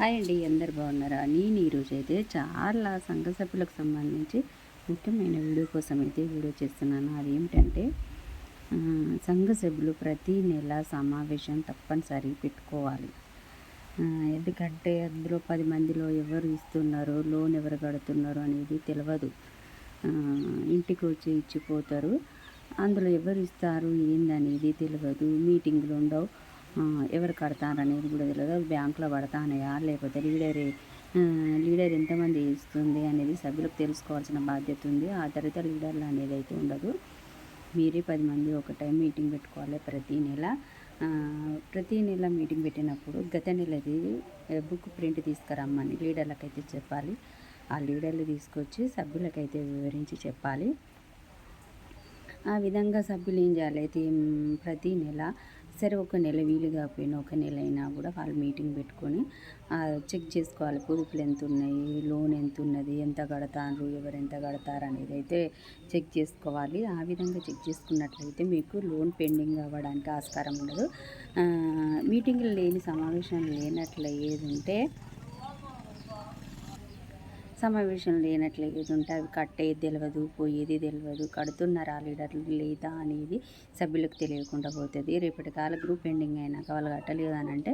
Hi అండి అందరు బాగున్నారా? నేను ఈరోజు అయితే చాలా సంఘ సభ్యులకు సంబంధించి ముఖ్యమైన వీడియో కోసం అయితే వీడియో చేస్తున్నాను. అదేమిటంటే సంఘ సభ్యులు ప్రతి నెల సమావేశం తప్పనిసరి పెట్టుకోవాలి. ఎందుకంటే అందులో పది మందిలో ఎవరు ఇస్తున్నారు లోన్ ఎవరు కడుతున్నారు అనేది తెలియదు ఇంటికి వచ్చి ఇచ్చిపోతారు. అందులో ఎవరు ఇస్తారు ఏందనేది తెలియదు మీటింగ్లు ఉండవు. ఎవరు కడతారు అనేది కూడా తెలియదు బ్యాంకులో పడతానయా? లేకపోతే లీడర్ లీడర్ ఎంతమంది ఇస్తుంది అనేది సభ్యులకు తెలుసుకోవాల్సిన బాధ్యత ఉంది. ఆ తర్వాత లీడర్లు అనేది అయితే ఉండదు. మీరే పది మంది ఒక టైం మీటింగ్ పెట్టుకోవాలి ప్రతి నెల. ప్రతి నెల మీటింగ్ పెట్టినప్పుడు గత నెలది బుక్ ప్రింట్ తీసుకురమ్మని లీడర్లకైతే చెప్పాలి. ఆ లీడర్లు తీసుకొచ్చి సభ్యులకైతే వివరించి చెప్పాలి. ఆ విధంగా సభ్యులు ఏం చేయాలి? అయితే ప్రతి నెల సరే ఒక నెల వీలు కాకపోయినా ఒక నెల అయినా కూడా వాళ్ళు మీటింగ్ పెట్టుకొని చెక్ చేసుకోవాలి. పొదుపులు ఎంత ఉన్నాయి లోన్ ఎంత ఉన్నది ఎంత కడతారు ఎవరు ఎంత కడతారు అనేది అయితే చెక్ చేసుకోవాలి. ఆ విధంగా చెక్ చేసుకున్నట్లయితే మీకు లోన్ పెండింగ్ అవ్వడానికి ఆస్కారం ఉండదు. మీటింగ్లు లేని సమావేశం లేనట్లు ఏది ఉంటే సమావేశం లేనట్లు ఏది ఉంటే అవి కట్టేది తెలియదు పోయేది తెలియదు కడుతున్నారా లీడర్లు లేదా అనేది సభ్యులకు తెలియకుండా పోతుంది. రేపటి కాల గ్రూప్ ఎండింగ్ అయినాక వాళ్ళు కట్టలేదు అని అంటే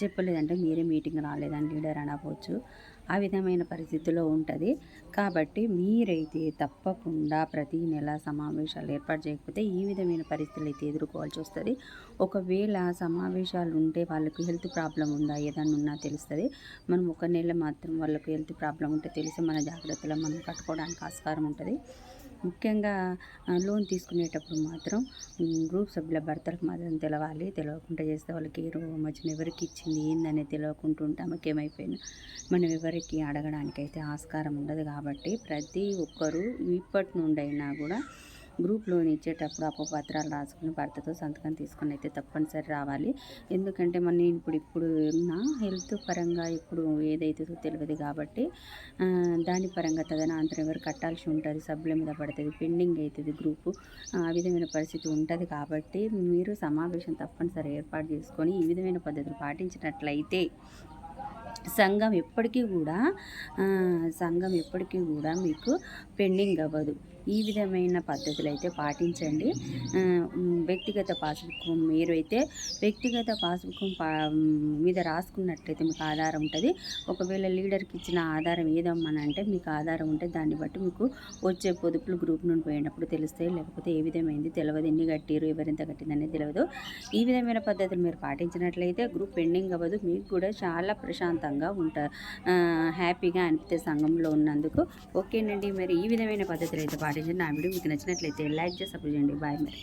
చెప్పలేదంటే మీరే మీటింగ్ రాలేదని లీడర్ అనకపోవచ్చు ఆ విధమైన పరిస్థితిలో ఉంటుంది. కాబట్టి మీరైతే తప్పకుండా ప్రతి నెల సమావేశాలు ఏర్పాటు చేయకపోతే ఈ విధమైన పరిస్థితులు అయితే ఎదుర్కోవాల్సి వస్తుంది. ఒకవేళ సమావేశాలు ఉంటే వాళ్ళకి హెల్త్ ప్రాబ్లం ఉందా? ఏదన్నా ఉన్నా తెలుస్తుంది. మనం ఒక నెల మాత్రం వాళ్ళకి హెల్త్ ప్రాబ్లం ఉంటే తెలిసి మన జాగ్రత్తలో మనం కట్టుకోవడానికి ఆస్కారం ఉంటుంది. ముఖ్యంగా లోన్ తీసుకునేటప్పుడు మాత్రం గ్రూప్ సభ్యుల భర్తలకు మాత్రం తెలవాలి. తెలవకుండా చేస్తే వాళ్ళకి ఏ రోగం వచ్చిన ఎవరికి ఇచ్చింది ఏందనేది తెలియకుండా ఉంటే ఆమెకి ఏమైపోయింది మనం ఎవరికి అడగడానికి అయితే ఆస్కారం ఉండదు కాబట్టి ప్రతి ఒక్కరూ ఇప్పటి నుండైనా కూడా గ్రూప్ లోన్ ఇచ్చేటప్పుడు అప్పపత్రాలు రాసుకుని భర్తతో సంతకం తీసుకుని అయితే తప్పనిసరి రావాలి. ఎందుకంటే మన నేను ఇప్పుడు ఇప్పుడు నా హెల్త్ పరంగా ఇప్పుడు ఏదైతుందో తెలియదు కాబట్టి దాని పరంగా తదనంతరం ఎవరు కట్టాల్సి ఉంటుంది సభ్యుల మీద పడుతుంది పెండింగ్ అవుతుంది గ్రూపు. ఆ విధమైన పరిస్థితి ఉంటుంది కాబట్టి మీరు సమావేశం తప్పనిసరి ఏర్పాటు చేసుకొని ఈ విధమైన పద్ధతులు పాటించినట్లయితే సంఘం ఎప్పటికీ కూడా సంఘం ఎప్పటికీ కూడా మీకు పెండింగ్ అవ్వదు. ఈ విధమైన పద్ధతులు అయితే పాటించండి వ్యక్తిగత పాస్బుక్ మీరు అయితే వ్యక్తిగత పాస్బుక్ పా మీద రాసుకున్నట్లయితే మీకు ఆధారం ఉంటుంది. ఒకవేళ లీడర్కి ఇచ్చిన ఆధారం ఏదమ్మని అంటే మీకు ఆధారం ఉంటే దాన్ని బట్టి మీకు వచ్చే పొదుపులు గ్రూప్ నుండి పోయినప్పుడు తెలుస్తాయి. లేకపోతే ఏ విధమైంది తెలియదు ఎన్ని కట్టిరు ఎవరింత కట్టిందనేది తెలియదు ఈ విధమైన పద్ధతులు మీరు పాటించినట్లయితే గ్రూప్ పెండింగ్ అవ్వదు. మీకు కూడా చాలా ప్రశాంతంగా ఉంటా హ్యాపీగా అనిపితే సంఘంలో ఉన్నందుకు ఓకేనండి. మరి ఈ విధమైన పద్ధతులు అయితే పాటించండి. నా వీడియో మీకు నచ్చినట్లయితే లైక్ చేసి సపోర్ట్ చేయండి. బాయ్ మరి.